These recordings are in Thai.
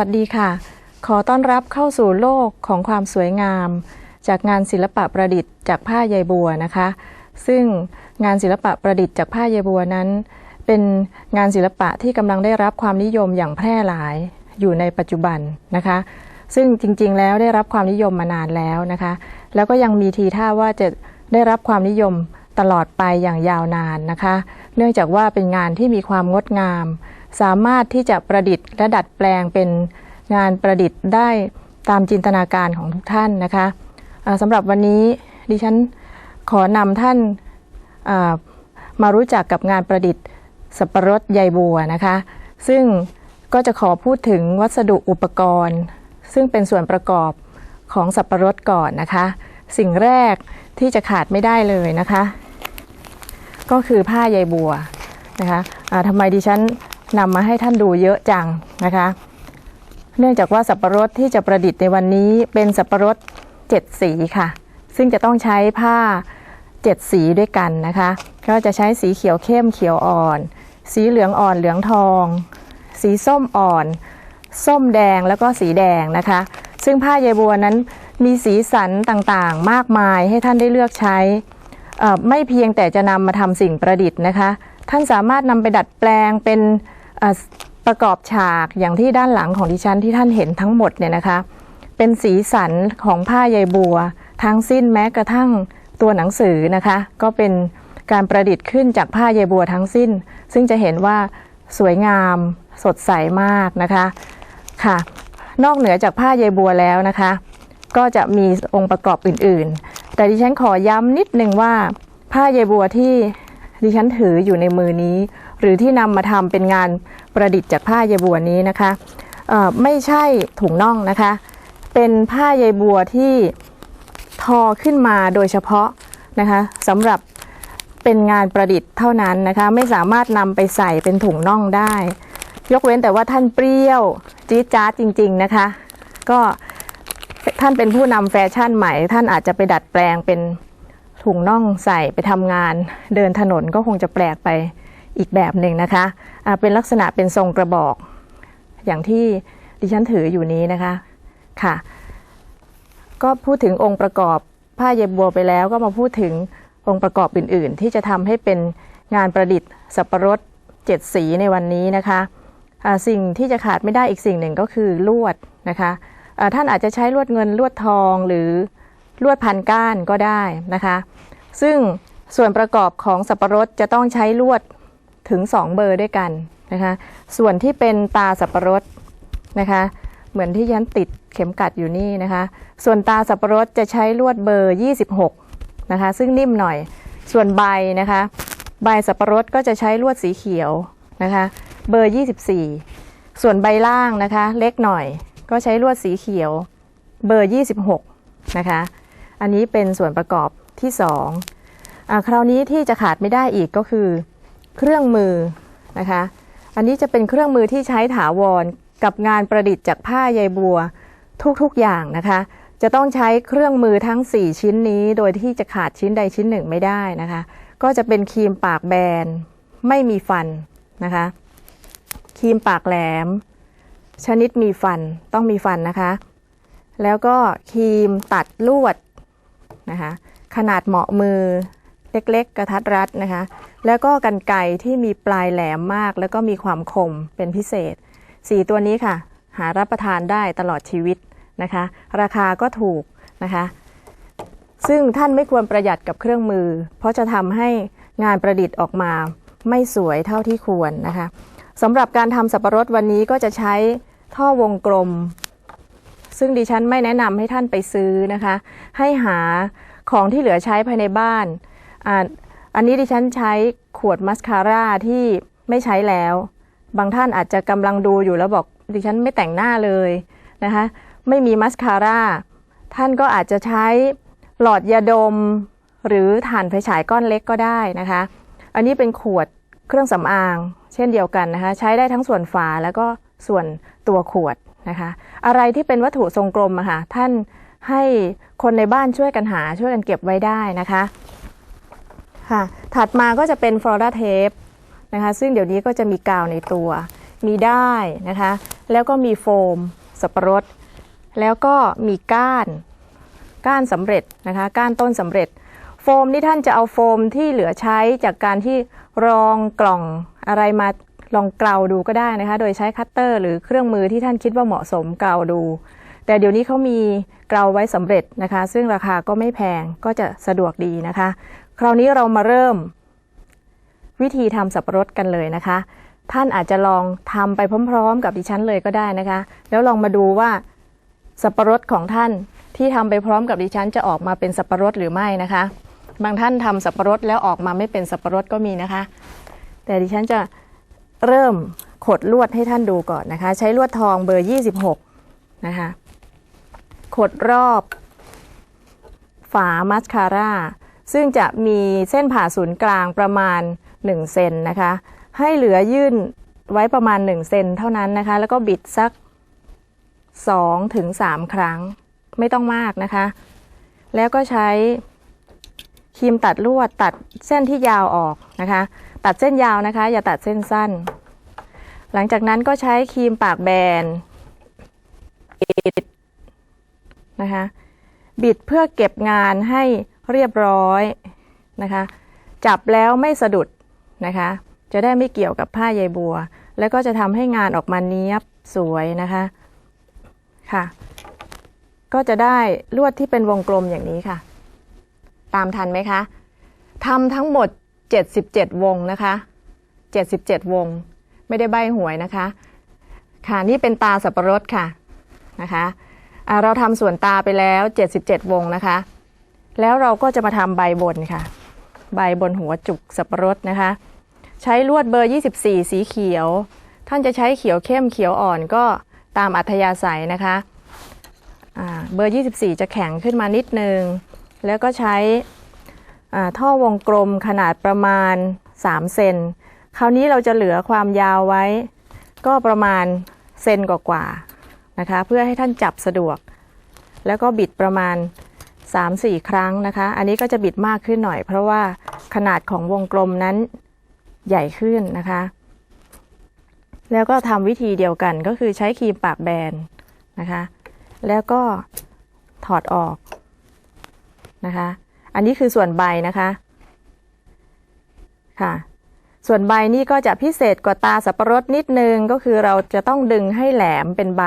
สวัสดีค่ะ ขอต้อนรับเข้าสู่โลกของความสวยงาม จากงานศิลปะประดิษฐ์จากผ้าใยบัวนะคะ ซึ่งงานศิลปะประดิษฐ์จากผ้าใยบัวนั้น เป็นงานศิลปะที่กำลังได้รับความนิยมอย่างแพร่หลายอยู่ในปัจจุบันนะคะ ซึ่งจริงๆแล้วได้รับความนิยมมานานแล้วนะคะ แล้วก็ยังมีทีท่าว่าจะได้รับความนิยมตลอดไปอย่างยาวนานนะคะ เนื่องจากว่าเป็นงานที่มีความงดงาม สามารถที่จะประดิษฐ์และดัดแปลงเป็นงานประดิษฐ์ได้ตามจินตนาการของทุกท่านนะคะสำหรับวันนี้ดิฉันขอนำท่านมารู้จักกับงานประดิษฐ์สับปะรดใยบัวนะคะ ซึ่งก็จะขอพูดถึงวัสดุอุปกรณ์ ซึ่งเป็นส่วนประกอบของสับปะรดก่อนนะคะ สิ่งแรกที่จะขาดไม่ได้เลยนะคะ ก็คือผ้าใยบัวนะคะอ่าทำไมดิฉัน นำมาให้ท่านดูเยอะจังนะคะ เนื่องจากว่าสับปะรดที่จะประดิษฐ์ในวันนี้เป็นสับปะรดเจ็ดสีค่ะ ซึ่งจะต้องใช้ผ้าเจ็ดสีด้วยกันนะคะ ก็จะใช้สีเขียวเข้มเขียวอ่อน สีเหลืองอ่อนเหลืองทอง สีส้มอ่อน ส้มแดงแล้วก็สีแดงนะคะ ซึ่งผ้าใยบัวนั้นมีสีสันต่างๆ มากมายให้ท่านได้เลือกใช้ไม่เพียงแต่จะนำมาทำสิ่งประดิษฐ์นะคะ ท่านสามารถนำไปดัดแปลงเป็น ประกอบฉากอย่างที่ด้านหลังของดิฉันที่ท่านเห็นทั้งหมดเนี่ยนะคะ เป็นสีสันของผ้าใยบัว ทั้งสิ้นแม้กระทั่งตัวหนังสือนะคะ ก็เป็นการประดิษฐ์ขึ้นจากผ้าใยบัวทั้งสิ้น ซึ่งจะเห็นว่าสวยงามสดใสมากนะคะค่ะ นอกเหนือจากผ้าใยบัวแล้วนะคะ ก็จะมีองค์ประกอบอื่น ๆ แต่ดิฉันขอย้ำนิดนึงว่า ผ้าใยบัวที่ดิฉันถืออยู่ในมือนี้ หรือที่นำมาทำเป็นงานประดิษฐ์จากผ้าใยบัวนี้นะคะไม่ใช่ถุงน่องนะคะ เป็นผ้าใยบัวที่ทอขึ้นมาโดยเฉพาะนะคะสำหรับเป็นงานประดิษฐ์เท่านั้นนะคะ ไม่สามารถนำไปใส่เป็นถุงน่องได้ ยกเว้นแต่ว่าท่านเปรี้ยวจี๊ดจ๊าดจริง ๆนะคะ ก็ท่านเป็นผู้นำแฟชั่นใหม่ ท่านอาจจะไปดัดแปลงเป็นถุงน่องใส่ไปทำงาน เดินถนนก็คงจะแปลกไป อีกแบบหนึ่งนะคะอ่าเป็นลักษณะเป็นทรงกระบอก อย่างที่ดิฉันถืออยู่นี้นะคะค่ะ ก็พูดถึงองค์ประกอบผ้าเย็บบัวไปแล้ว ก็มาพูดถึงองค์ประกอบอื่น ๆ ที่จะทำให้เป็นงานประดิษฐ์สับปะรดเจ็ดสีในวันนี้นะคะสิ่งที่จะขาดไม่ได้อีกสิ่งหนึ่งก็คือลวดนะคะอ่าท่านอาจจะใช้ลวดเงินลวดทองหรือลวดพันก้านก็ได้นะคะ ซึ่งส่วนประกอบของสับปะรดจะต้องใช้ลวด ถึง 2 เบอร์ด้วยกันนะคะส่วนที่เป็นตาสับปะรดนะคะเหมือนที่ยันติดเข็มกัดอยู่นี่นะคะ ส่วนตาสับปะรดจะใช้ลวดเบอร์ 26นะคะซึ่งนิ่มหน่อยส่วนใบนะคะใบสับปะรดก็จะใช้ลวดสีเขียวนะคะเบอร์ 24 ส่วนใบล่างนะคะเล็กหน่อยก็ใช้ลวดสีเขียวเบอร์ 26นะคะอันนี้เป็นส่วนประกอบที่2อ่าคราวนี้ที่จะขาดไม่ได้อีกก็คือ เครื่องมือนะคะ อันนี้จะเป็นเครื่องมือที่ใช้ถาวรกับงานประดิษฐ์จากผ้าใยบัวทุกๆอย่างนะคะ จะต้องใช้เครื่องมือทั้ง 4 ชิ้นนี้ โดยที่จะขาดชิ้นใดชิ้นหนึ่งไม่ได้นะคะ ก็จะเป็นครีมปากแบน ไม่มีฟันนะคะครีมปากแหลม ชนิดมีฟันต้องมีฟันนะคะ แล้วก็ครีมตัดลวดนะคะขนาดเหมาะมือ เล็กๆ กระทัดรัดนะคะ แล้วก็กันไกรที่มีปลายแหลมมาก แล้วก็มีความคมเป็นพิเศษสีตัวนี้ค่ะ หารับประทานได้ตลอดชีวิตนะคะ ราคาก็ถูกนะคะ ซึ่งท่านไม่ควรประหยัดกับเครื่องมือ เพราะจะทำให้งานประดิษฐ์ออกมาไม่สวยเท่าที่ควรนะคะสำหรับการทำสับปะรดวันนี้ก็จะใช้ท่อวงกลม ซึ่งดิฉันไม่แนะนำให้ท่านไปซื้อนะคะ ให้หาของที่เหลือใช้ภายในบ้าน อ่าอันนี้ดิฉันใช้ขวดมัสคาร่าที่ไม่ใช้แล้ว บางท่านอาจจะกำลังดูอยู่แล้วบอกดิฉันไม่แต่งหน้าเลยนะคะไม่มีมัสคาร่าท่านก็อาจจะใช้หลอดยาดม หรือถ่านไฟฉายก้อนเล็กก็ได้นะคะ อันนี้เป็นขวดเครื่องสำอาง เช่นเดียวกันนะคะ ใช้ได้ทั้งส่วนฝาแล้วก็ส่วนตัวขวดนะคะ อะไรที่เป็นวัตถุทรงกลมอะค่ะท่านให้คนในบ้านช่วยกันหาช่วยกันเก็บไว้ได้นะคะ ค่ะ ถัดมาก็จะเป็นฟลอราเทปนะคะ ซึ่งเดี๋ยวนี้ก็จะมีกาวในตัว มีได้นะคะ แล้วก็มีโฟมสับปะรด แล้วก็มีก้าน ก้านสำเร็จนะคะ ก้านต้นสำเร็จ โฟมนี่ท่านจะเอาโฟมที่เหลือใช้จากการที่รองกล่องอะไรมาลองเกลาดูก็ได้นะคะ โดยใช้คัตเตอร์ หรือเครื่องมือที่ท่านคิดว่าเหมาะสมเกลาดู แต่เดี๋ยวนี้เขามีเกลาไว้สำเร็จนะคะ ซึ่งราคาก็ไม่แพงก็จะสะดวกดีนะคะ คราวนี้เรามาเริ่ม วิธีทำสับปะรดกันเลยนะคะ ท่านอาจจะลองทำไปพร้อม ๆ กับดิฉันเลยก็ได้นะคะ แล้วลองมาดูว่าสับปะรดของท่านที่ทำไปพร้อมกับดิฉันจะออกมาเป็นสับปะรดหรือไม่นะคะ บางท่านทำสับปะรดแล้วออกมาไม่เป็นสับปะรดก็มีนะคะ แต่ดิฉันจะเริ่มขดลวดให้ท่านดูก่อนนะคะ ใช้ลวดทองเบอร์ 26 นะคะ ขดรอบ ฝามัสคาร่า ซึ่งจะมีเส้นผ่าศูนย์กลางประมาณ 1 เซนนะคะ ให้เหลือยื่นไว้ประมาณ 1 เซนเท่านั้นนะคะ แล้วก็บิดสัก2-3ถึง3ครั้ง ไม่ต้องมากนะคะ แล้วก็ใช้ครีมตัดลวดตัดเส้นที่ยาวออกนะคะ ตัดเส้นยาวนะคะ อย่าตัดเส้นสั้น หลังจากนั้นก็ใช้ครีมปากแบนบิดนะคะ บิดเพื่อเก็บงานให้ เรียบร้อยนะคะ จับแล้วไม่สะดุดนะคะ จะได้ไม่เกี่ยวกับผ้าใยบัว แล้วก็จะทำให้งานออกมาเนี้ยบสวยนะคะค่ะ ก็จะได้ลวดที่เป็นวงกลมอย่างนี้ค่ะ ตามทันไหมคะทำทั้งหมด 77 วงนะคะ 77 วง ไม่ได้ใบหวยนะคะ ค่ะนี่เป็นตาสับปะรดค่ะนะคะอ่าเราทำส่วนตาไปแล้ว 77 วงนะคะ แล้วเราก็จะมาทำใบบนค่ะ ใบบนหัวจุกสับปะรดนะคะ ใช้ลวดเบอร์ 24 สีเขียว ท่านจะใช้เขียวเข้มเขียวอ่อนก็ตามอัธยาศัยนะคะเบอร์ 24 จะแข็งขึ้นมานิดนึง แล้วก็ใช้ท่อวงกลมขนาดประมาณ 3 เซน คราวนี้เราจะเหลือความยาวไว้ ก็ประมาณเซนกว่าๆนะคะ เพื่อให้ท่านจับสะดวก แล้วก็บิดประมาณ 3-4 ครั้งนะคะ อันนี้ก็จะบิดมากขึ้นหน่อย เพราะว่าขนาดของวงกลมนั้นใหญ่ขึ้นนะคะ แล้วก็ทำวิธีเดียวกันก็คือใช้ครีมปากแบนนะคะ แล้วก็ถอดออกนะคะ อันนี้คือส่วนใบนะคะค่ะ ส่วนใบนี่ก็จะพิเศษกว่าตาสับปะรดนิดนึงก็คือเราจะต้องดึงให้แหลมเป็นใบ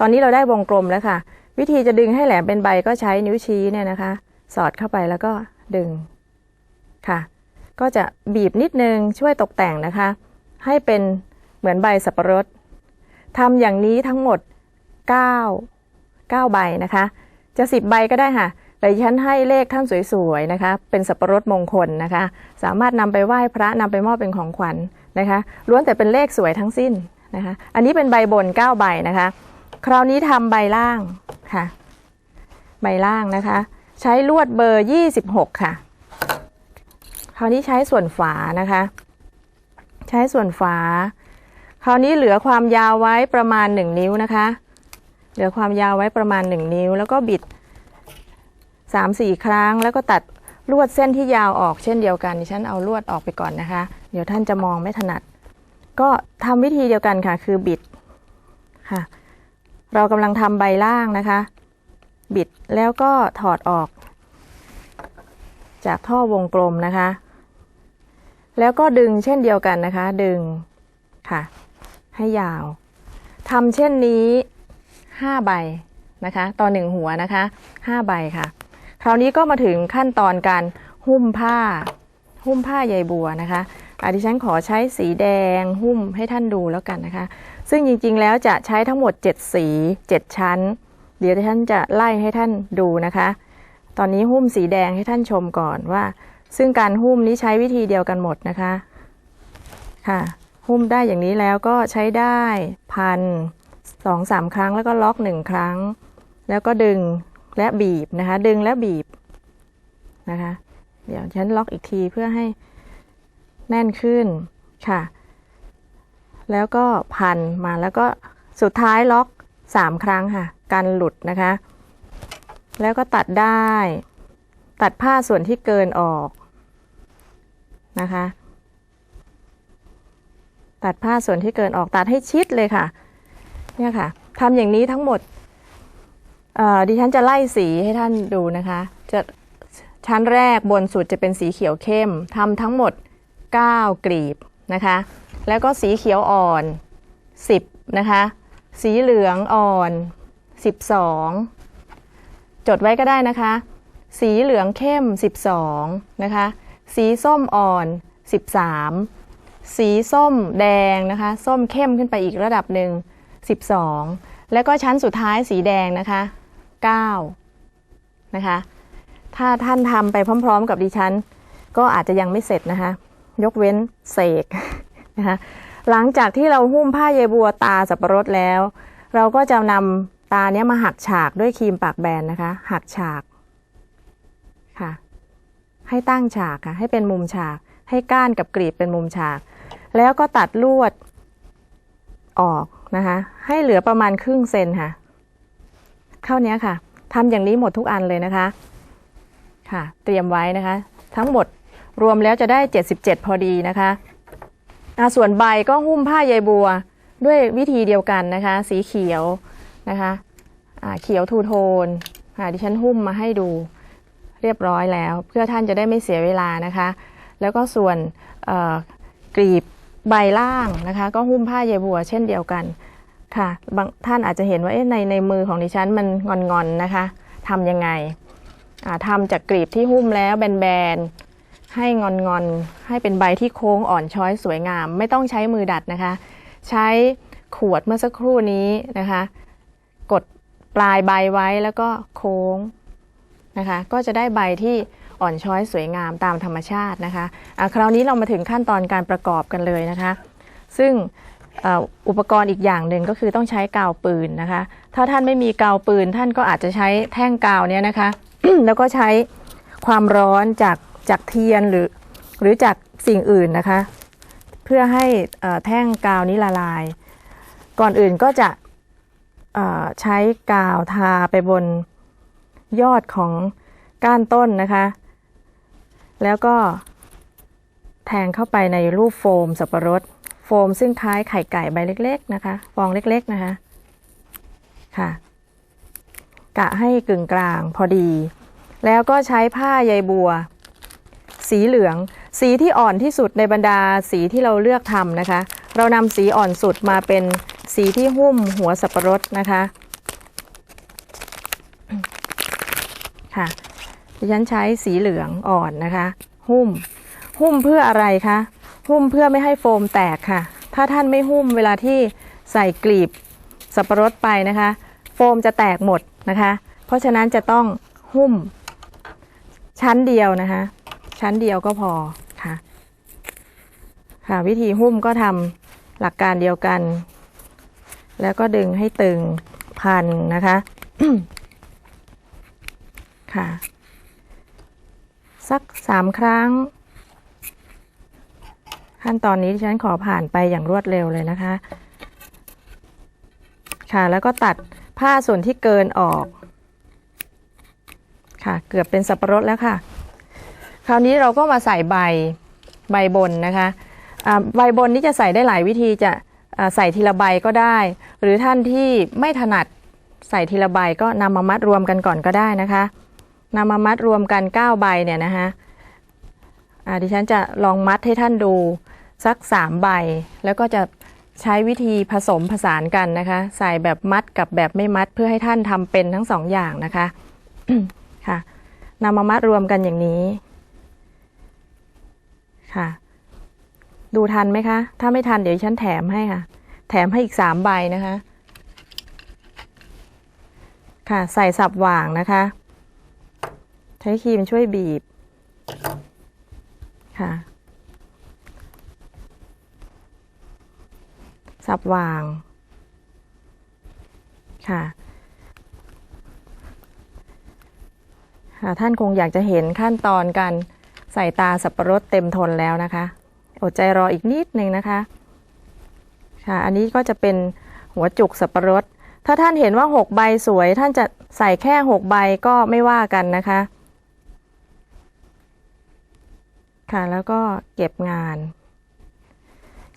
ตอนนี้เราได้วงกลมแล้วค่ะ วิธีจะดึงให้แหลมเป็นใบก็ใช้นิ้วชี้เนี่ยนะคะ สอดเข้าไปแล้วก็ดึงค่ะ ก็จะบีบนิดนึงช่วยตกแต่งนะคะ ให้เป็นเหมือนใบสับปะรดทำอย่างนี้ทั้งหมด 9 9 ใบนะคะ จะ 10 ใบก็ได้ค่ะแต่ฉันให้เลขท่านสวยๆนะคะ เป็นสับปะรดมงคลนะคะ สามารถนำไปไหว้พระนำไปมอบเป็นของขวัญนะคะ ล้วนแต่เป็นเลขสวยทั้งสิ้นนะคะ อันนี้เป็นใบบน 9 ใบนะคะ คราวนี้ทำใบล่าง ค่ะ ใบล่างนะคะ ใช้ลวดเบอร์ 26 ค่ะ คราวนี้ใช้ส่วนฝานะคะ ใช้ส่วนฝา คราวนี้เหลือความยาวไว้ประมาณ 1 นิ้วนะคะ เหลือความยาวไว้ประมาณ 1 นิ้ว แล้วก็บิด 3-4 ครั้ง แล้วก็ตัดลวดเส้นที่ยาวออกเช่นเดียวกันดิฉันเอาลวดออกไปก่อนนะคะ เดี๋ยวท่านจะมองไม่ถนัด ก็ทำวิธีเดียวกันค่ะ คือบิดค่ะ เรากำลังทำใบล่างนะคะ บิดแล้วก็ถอดออก จากท่อวงกลมนะคะ แล้วก็ดึงเช่นเดียวกันนะคะ ดึงค่ะ ให้ยาวทำเช่นนี้5ใบนะคะต่อหนึ่งหัวนะคะ5ใบค่ะ คราวนี้ก็มาถึงขั้นตอนการหุ้มผ้า หุ้มผ้าใยบัวนะคะอะดิฉันขอใช้สีแดงหุ้มให้ท่านดูแล้วกันนะคะ ซึ่งจริงๆแล้วจะใช้ทั้งหมด 7 สี 7 ชั้น เดี๋ยวดิฉันจะไล่ให้ท่านดูนะคะ ตอนนี้หุ้มสีแดงให้ท่านชมก่อนว่า ซึ่งการหุ้มนี้ใช้วิธีเดียวกันหมดนะคะค่ะ หุ้มได้อย่างนี้แล้วก็ใช้ได้พันสองสามครั้งแล้วก็ล็อกหนึ่งครั้ง แล้วก็ดึงและบีบนะคะ ดึงและบีบนะคะ เดี๋ยวฉันล็อกอีกทีเพื่อให้แน่นขึ้นค่ะ แล้วก็พันมาแล้วก็สุดท้ายล็อกสามครั้งค่ะ การหลุดนะคะ แล้วก็ตัดได้ ตัดผ้าส่วนที่เกินออกนะคะ ตัดผ้าส่วนที่เกินออกตัดให้ชิดเลยค่ะ เนี่ยค่ะทำอย่างนี้ทั้งหมดดิฉันจะไล่สีให้ท่านดูนะคะ จะชั้นแรกบนสุดจะเป็นสีเขียวเข้มทำทั้งหมด 9 กลีบนะคะ แล้วก็สีเขียวอ่อน 10 นะคะ สีเหลืองอ่อน 12 จดไว้ก็ได้นะคะ สีเหลืองเข้ม 12 นะคะ สีส้มอ่อน 13 สีส้มแดงนะคะ ส้มเข้มขึ้นไปอีกระดับหนึ่ง 12 แล้วก็ชั้นสุดท้ายสีแดงนะคะ 9 นะคะ ถ้าท่านทำไปพร้อม ๆ กับดิฉัน ก็อาจจะยังไม่เสร็จนะคะ ยกเว้นเสก นะคะหลังจากที่เราหุ้มผ้าเยบัวตาสับปะรดแล้ว เราก็จะนำตาเนี้ยมาหักฉากด้วยครีมปากแบนนะคะ หักฉากค่ะ ให้ตั้งฉากค่ะ ให้เป็นมุมฉาก ให้ก้านกับกรีบเป็นมุมฉาก แล้วก็ตัดลวดออกนะคะ ให้เหลือประมาณครึ่งเซนค่ะ เท่านี้ค่ะทำอย่างนี้หมดทุกอันเลยนะคะ ค่ะ เตรียมไว้นะคะ ทั้งหมดรวมแล้วจะได้ 77 พอดีนะคะ ส่วนใบก็หุ้มผ้าใยบัวด้วยวิธีเดียวกันนะคะ สีเขียวนะคะเขียวทูโทนค่ะดิฉันหุ้มมาให้ดูเรียบร้อยแล้ว เพื่อท่านจะได้ไม่เสียเวลานะคะ แล้วก็ส่วนกรีบใบล่างนะคะ ก็หุ้มผ้าใยบัวเช่นเดียวกันค่ะบางท่านอาจจะเห็นว่าในในมือของดิฉันมันงอนๆนะคะทำยังไงทำจากกรีบที่หุ้มแล้วแบนๆ ให้งอนงอนให้เป็นใบที่โค้งอ่อนช้อยสวยงาม ไม่ต้องใช้มือดัดนะคะ ใช้ขวดเมื่อสักครู่นี้นะคะ กดปลายใบไว้แล้วก็โค้งนะคะ ก็จะได้ใบที่อ่อนช้อยสวยงามตามธรรมชาตินะคะะคราวนี้เรามาถึงขั้นตอนการประกอบกันเลยนะคะ ซึ่งอุปกรณ์อีกอย่างหนึ่งก็คือต้องใช้กาวปืนนะคะ ถ้าท่านไม่มีกาวปืนท่านก็อาจจะใช้แท่งกาวเนี้ยนะคะ แล้วก็ใช้ความร้อนจาก จากเทียนหรือหรือจากสิ่งอื่นนะคะ เพื่อให้แท่งกาวนี้ละลาย ก่อนอื่นก็จะใช้กาวทาไปบนยอดของก้านต้นนะคะ แล้วก็แทงเข้าไปในรูปโฟมสับปะรด โฟมซึ่งคล้ายไข่ไก่ใบเล็ก ๆ นะคะ ฟองเล็ก ๆ นะคะ ค่ะ กะให้กึ่งกลางพอดี แล้วก็ใช้ผ้าใยบัว สีเหลือง สีที่อ่อนที่สุดในบรรดาสีที่เราเลือกทำนะคะ เรานำสีอ่อนสุดมาเป็นสีที่หุ้มหัวสับปะรดนะคะค่ะดิฉันใช้สีเหลืองอ่อนนะคะ หุ้ม หุ้มเพื่ออะไรคะหุ้มเพื่อไม่ให้โฟมแตกค่ะ ถ้าท่านไม่หุ้มเวลาที่ใส่กลีบสับปะรดไปนะคะ โฟมจะแตกหมดนะคะ เพราะฉะนั้นจะต้องหุ้มชั้นเดียวนะคะ ชั้นเดียวก็พอค่ะ ค่ะ วิธีหุ้มก็ทำหลักการเดียวกัน แล้วก็ดึงให้ตึงพันนะคะค่ะ สักสามครั้ง ขั้นตอนนี้ดิฉันขอผ่านไปอย่างรวดเร็วเลยนะคะ ค่ะแล้วก็ตัดผ้าส่วนที่เกินออก ค่ะ เกือบเป็นสับปะรดแล้วค่ะ คราวนี้เราก็มาใส่ใบใบบนนะคะใบบนนี้จะใส่ได้หลายวิธีจะใส่ทีละใบก็ได้ หรือท่านที่ไม่ถนัดใส่ทีละใบก็นำมามัดรวมกันก่อนก็ได้นะคะนำมามัดรวมกัน 9 ใบเนี่ยนะคะดิฉันจะลองมัดให้ท่านดูสัก 3 ใบ แล้วก็จะใช้วิธีผสมผสานกันนะคะ ใส่แบบมัดกับแบบไม่มัดเพื่อให้ท่านทำเป็นทั้งสองอย่างนะคะค่ะนำมามัดรวมกันอย่างนี้ ค่ะ ดูทันไหมคะ ถ้าไม่ทันเดี๋ยวฉันแถมให้ค่ะ แถมให้อีกสามใบนะคะ ค่ะ ใส่สับหว่างนะคะ ใช้ครีมช่วยบีบ ค่ะ สับหว่าง ค่ะค่ะท่านคงอยากจะเห็นขั้นตอนการ ใส่ตาสับปะรดเต็มทนแล้วนะคะ อดใจรออีกนิดหนึ่งนะคะค่ะ อันนี้ก็จะเป็นหัวจุกสับปะรด ถ้าท่านเห็นว่า6ใบสวย ท่านจะใส่แค่6ใบก็ไม่ว่ากันนะคะ ค่ะแล้วก็เก็บงาน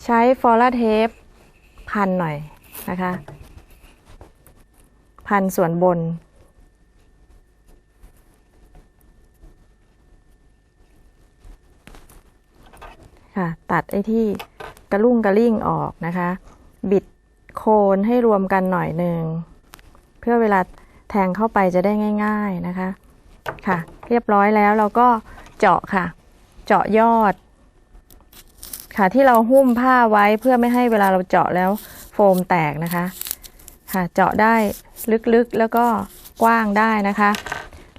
ใช้ฟอลลาเทปพันหน่อยนะคะ พันส่วนบน ค่ะ ตัดไอ้ที่กระลุ่งกระลิ่งออกนะคะ บิดโคนให้รวมกันหน่อยหนึ่งเพื่อเวลาแทงเข้าไปจะได้ง่าย ๆนะคะ ค่ะ เรียบร้อยแล้วเราก็เจาะค่ะ เจาะยอด ค่ะที่เราหุ้มผ้าไว้เพื่อไม่ให้เวลาเราเจาะแล้วโฟมแตกนะคะ ค่ะเจาะได้ลึกๆแล้วก็กว้างได้นะคะ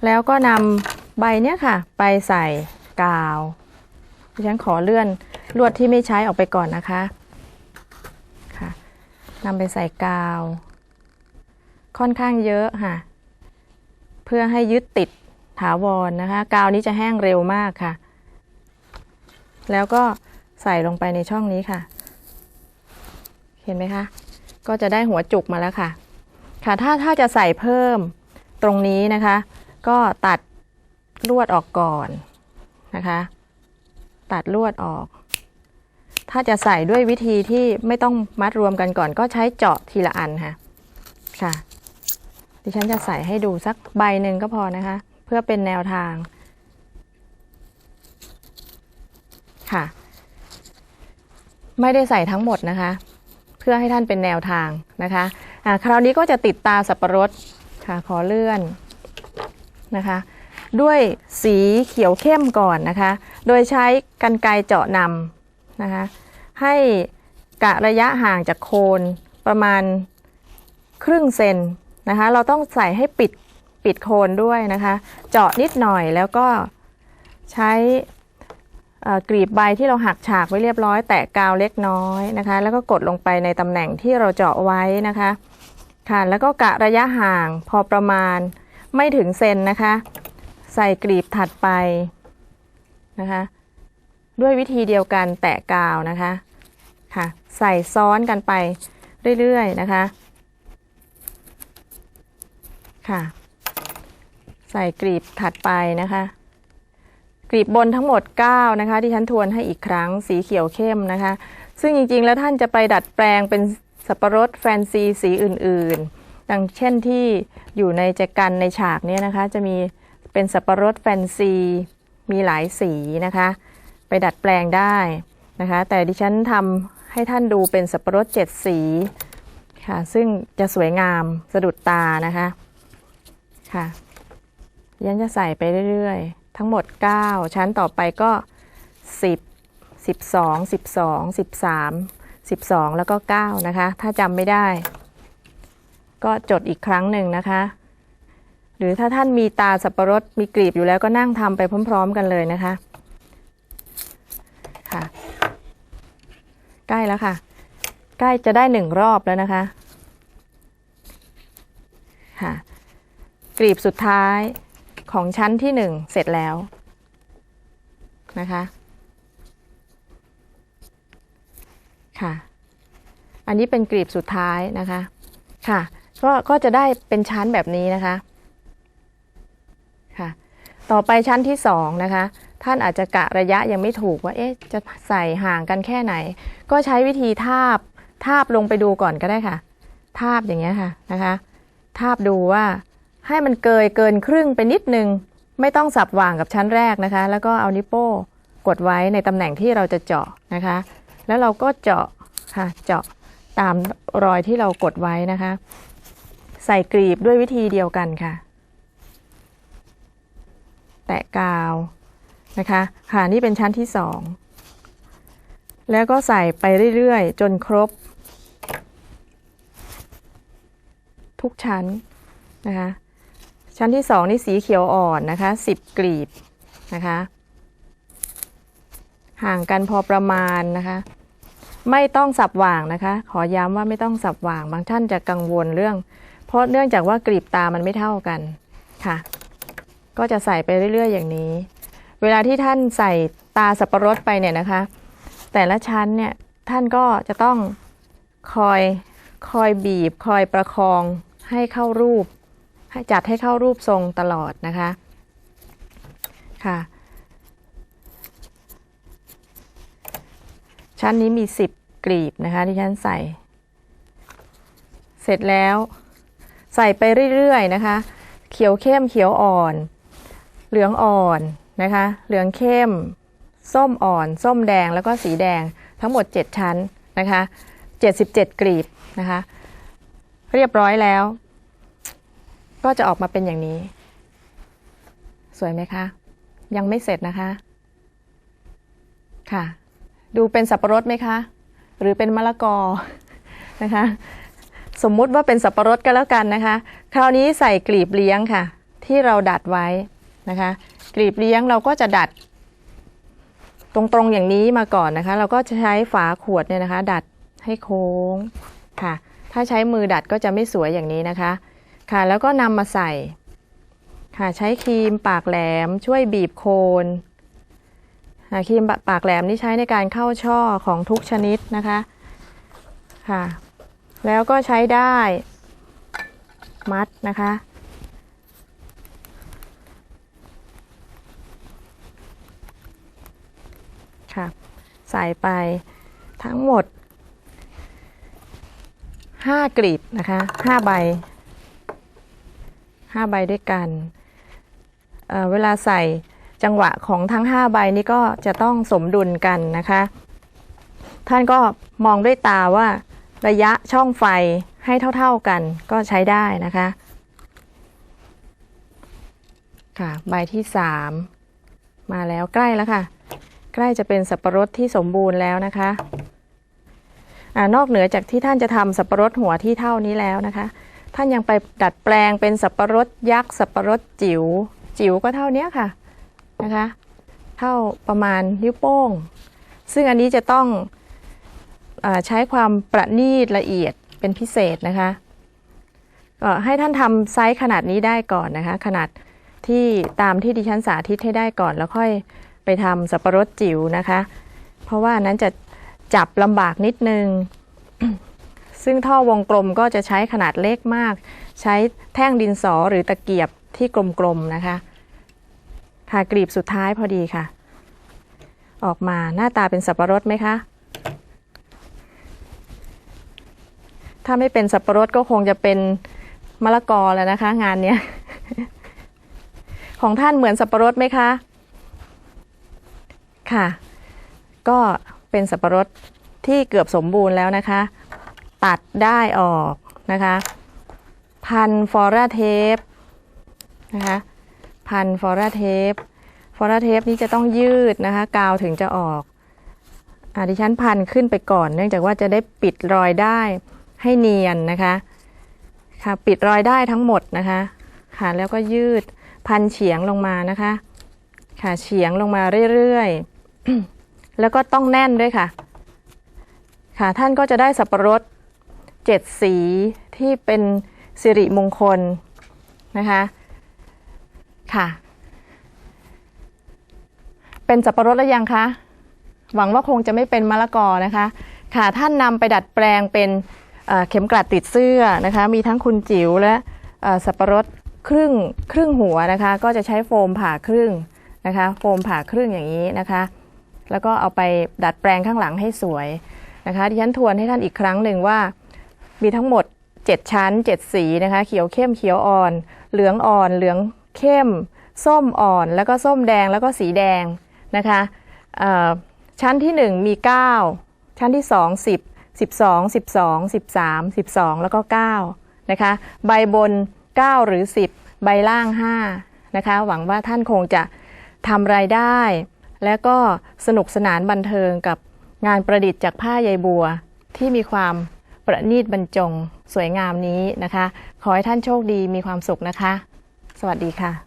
แล้วก็นำใบเนี้ยค่ะ ไปใส่กาว ดิฉันขอเลื่อนลวดที่ไม่ใช้ออกไปก่อนนะคะค่ะนำไปใส่กาว ค่อนข้างเยอะค่ะ เพื่อให้ยึดติดถาวรนะคะ กาวนี้จะแห้งเร็วมากค่ะ แล้วก็ใส่ลงไปในช่องนี้ค่ะ เห็นไหมคะ ก็จะได้หัวจุกมาแล้วค่ะ ค่ะถ้าถ้าจะใส่เพิ่มตรงนี้นะคะ ก็ตัดลวดออกก่อนนะคะ ตัดลวดออก ถ้าจะใส่ด้วยวิธีที่ไม่ต้องมัดรวมกันก่อน ก็ใช้เจาะทีละอันค่ะ ค่ะ ดิฉันจะใส่ให้ดูสักใบหนึ่งก็พอนะคะ เพื่อเป็นแนวทาง ค่ะ ไม่ได้ใส่ทั้งหมดนะคะ เพื่อให้ท่านเป็นแนวทางนะคะะคราวนี้ก็จะติดตาสับปะรดค่ะ ขอเลื่อนนะคะ ด้วยสีเขียวเข้มก่อนนะคะ โดยใช้กันไกรเจาะนำนะคะให้กะระยะห่างจากโคนประมาณครึ่งเซนนะคะ เราต้องใส่ให้ปิดปิดโคนด้วยนะคะ เจาะนิดหน่อยแล้วก็ใช้กรีบใบที่เราหักฉากไว้เรียบร้อย แตะกาวเล็กน้อยนะคะ แล้วก็กดลงไปในตำแหน่งที่เราเจาะไว้นะคะค่ะแล้วก็กะระยะห่างพอประมาณไม่ถึงเซนนะคะ ใส่กรีบถัดไป นะคะ ด้วยวิธีเดียวกันแตะกาวนะคะค่ะใส่ซ้อนกันไปเรื่อยๆนะคะค่ะ ใส่กรีบถัดไปนะคะกรีบบนทั้งหมด 9 นะคะ ที่ฉันทวนให้อีกครั้งสีเขียวเข้มนะคะ ซึ่งจริงๆ แล้วท่านจะไปดัดแปลงเป็นสับปะรดแฟนซีสีอื่นๆ ดังเช่นที่อยู่ในแจกันในฉากเนี้นะคะ จะมีเป็นสับปะรดแฟนซี มีหลายสีนะคะ ไปดัดแปลงได้นะคะ แต่ดิฉันทำให้ท่านดูเป็นสับปะรดเจ็ดสีค่ะ ซึ่งจะสวยงามสะดุดตานะคะค่ะดิฉันจะใส่ไปเรื่อยๆ ทั้งหมด 9 ชั้นต่อไปก็ 10 12 12 13 12 แล้วก็ 9 นะคะ ถ้าจำไม่ได้ ก็จดอีกครั้งหนึ่งนะคะ หรือถ้าท่านมีตาสับปะรดมีกรีบอยู่แล้วก็นั่งทำไปพร้อม ๆ กันเลยนะคะค่ะ ใกล้แล้วค่ะ ใกล้จะได้หนึ่งรอบแล้วนะคะค่ะกรีบสุดท้ายของชั้นที่หนึ่งเสร็จแล้วนะคะค่ะ อันนี้เป็นกรีบสุดท้ายนะคะ ค่ะ ก็ ก็จะได้เป็นชั้นแบบนี้นะคะค่ะ ต่อไปชั้นที่สองนะคะ ท่านอาจจะกะระยะยังไม่ถูกว่าเอ๊ะจะใส่ห่างกันแค่ไหน ก็ใช้วิธีทาบทาบลงไปดูก่อนก็ได้ค่ะ ทาบอย่างเงี้ยค่ะนะคะทาบดูว่าให้มันเกยเกินครึ่งไปนิดนึง ไม่ต้องสับว่างกับชั้นแรกนะคะ แล้วก็เอานิ้วโป้กดไว้ในตำแหน่งที่เราจะเจาะนะคะ แล้วเราก็เจาะค่ะเจาะตามรอยที่เรากดไว้นะคะ ใส่กรีบด้วยวิธีเดียวกันค่ะ แตะกาวนะคะค่ะนี่เป็นชั้นที่สองแล้วก็ใส่ไปเรื่อยๆ จนครบ ทุกชั้นนะคะชั้นที่สองนี่สีเขียวอ่อนนะคะสิบกลีบนะคะห่างกันพอประมาณนะคะไม่ต้องสับหว่างนะคะ ขอย้ำว่าไม่ต้องสับหว่าง บางท่านจะกังวลเรื่อง เพราะเนื่องจากว่ากลีบตามันไม่เท่ากันค่ะ ก็จะใส่ไปเรื่อยๆ อย่างนี้ เวลาที่ท่านใส่ตาสับปะรดไปเนี่ยนะคะ แต่ละชั้นเนี่ยท่านก็จะต้องคอยคอยบีบ คอยประคองให้เข้ารูป ให้จัดให้เข้ารูปทรงตลอดนะคะค่ะชั้นนี้มี 10 กลีบนะคะที่ฉันใส่ เสร็จแล้วใส่ไปเรื่อยๆนะคะ เขียวเข้มเขียวอ่อน เหลืองอ่อนนะคะ เหลืองเข้ม ส้มอ่อน ส้มแดงแล้วก็สีแดงทั้งหมด 7 ชั้นนะคะ77กลีบนะคะ เรียบร้อยแล้ว ก็จะออกมาเป็นอย่างนี้ สวยไหมคะ ยังไม่เสร็จนะคะ ค่ะ ดูเป็นสับปะรดไหมคะ หรือเป็นมะละกอนะคะสมมุติว่าเป็นสับปะรดก็แล้วกันนะคะ คราวนี้ใส่กลีบเลี้ยงค่ะ ที่เราดัดไว้ นะคะกลีบเลี้ยงเราก็จะดัด ตรงๆอย่างนี้มาก่อนนะคะ เราก็จะใช้ฝาขวดเนี่ยนะคะ ดัดให้โค้งค่ะ ถ้าใช้มือดัดก็จะไม่สวยอย่างนี้นะคะค่ะ แล้วก็นำมาใส่ค่ะใช้ครีมปากแหลมช่วยบีบโคนค่ะครีมปากแหลมนี่ใช้ในการเข้าช่อของทุกชนิดนะคะค่ะ แล้วก็ใช้ได้มัดนะคะ ใส่ไปทั้งหมด 5กลีบนะคะ5ใบ5ใบด้วยกันเเวลาใส่จังหวะของทั้ง 5 ใบนี้ก็จะต้องสมดุลกันนะคะ ท่านก็มองด้วยตาว่าระยะช่องไฟให้เท่าๆกันก็ใช้ได้นะคะ ค่ะ ใบที่ 3 มาแล้วใกล้แล้วค่ะ ใกล้จะเป็นสับปะรดที่สมบูรณ์แล้วนะคะอนอกเหนือจากที่ท่านจะทำสับปะรดหัวที่เท่านี้แล้วนะคะ ท่านยังไปดัดแปลงเป็นสับปะรดยักษ์สับปะรดจิ๋วจิ๋วก็เท่านี้ค่ะนะคะ เท่าประมาณนิ้วโป้ง ซึ่งอันนี้จะต้องอใช้ความประณีตละเอียดเป็นพิเศษนะคะก็ให้ท่านทำไซส์ขนาดนี้ได้ก่อนนะคะ ขนาดที่ตามที่ดิฉันสาธิตให้ได้ก่อนแล้วค่อย ไปทำสับปะรดจิ๋วนะคะ เพราะว่านั้นจะจับลำบากนิดนึง ซึ่งท่อวงกลมก็จะใช้ขนาดเล็กมาก ใช้แท่งดินสอหรือตะเกียบที่กลมๆนะคะ ค่ะกลีบสุดท้ายพอดีค่ะ ออกมาหน้าตาเป็นสับปะรดไหมคะ ถ้าไม่เป็นสับปะรดก็คงจะเป็นมะละกอแล้วนะคะ งานเนี้ยของท่านเหมือนสับปะรดไหมคะ ค่ะ ก็เป็นสับปะรดที่เกือบสมบูรณ์แล้วนะคะ ตัดได้ออกนะคะ พันฟอราเทปนะคะพันฟอราเทปฟอราเทปนี้จะต้องยืดนะคะ กาวถึงจะออกอดิฉันพันขึ้นไปก่อน เนื่องจากว่าจะได้ปิดรอยได้ให้เนียนนะคะ ค่ะปิดรอยได้ทั้งหมดนะคะ ค่ะแล้วก็ยืดพันเฉียงลงมานะคะ ค่ะเฉียงลงมาเรื่อยๆ แล้วก็ต้องแน่นด้วยค่ะ ค่ะท่านก็จะได้สับปะรดเจ็ดสีที่เป็นสิริมงคลนะคะค่ะ เป็นสับปะรดแล้วยังคะ หวังว่าคงจะไม่เป็นมะละกอนะคะ ค่ะท่านนำไปดัดแปลงเป็นเข็มกลัดติดเสื้อนะคะ มีทั้งคุณจิ๋วและสับปะรดครึ่งครึ่งหัวนะคะ ก็จะใช้โฟมผ่าครึ่งนะคะ โฟมผ่าครึ่งอย่างนี้นะคะ แล้วก็เอาไปดัดแปลงข้างหลังให้สวยนะคะดิฉันทวนให้ท่านอีกครั้งหนึ่งว่า มีทั้งหมด 7 ชั้น 7 สีนะคะเขียวเข้มเขียวอ่อน เหลืองอ่อน เหลืองเข้ม ส้มอ่อน แล้วก็ส้มแดงแล้วก็สีแดงนะคะชั้นที่ 1 มี 9 ชั้นที่ 2 10 12 12 13 12 แล้วก็9นะคะใบบน 9 หรือ 10 ใบล่าง5นะคะหวังว่าท่านคงจะทำรายได้ และก็สนุกสนานบันเทิงกับงานประดิษฐ์จากผ้าใยบัว ที่มีความประณีตบรรจง สวยงามนี้นะคะ ขอให้ท่านโชคดีมีความสุขนะคะ สวัสดีค่ะ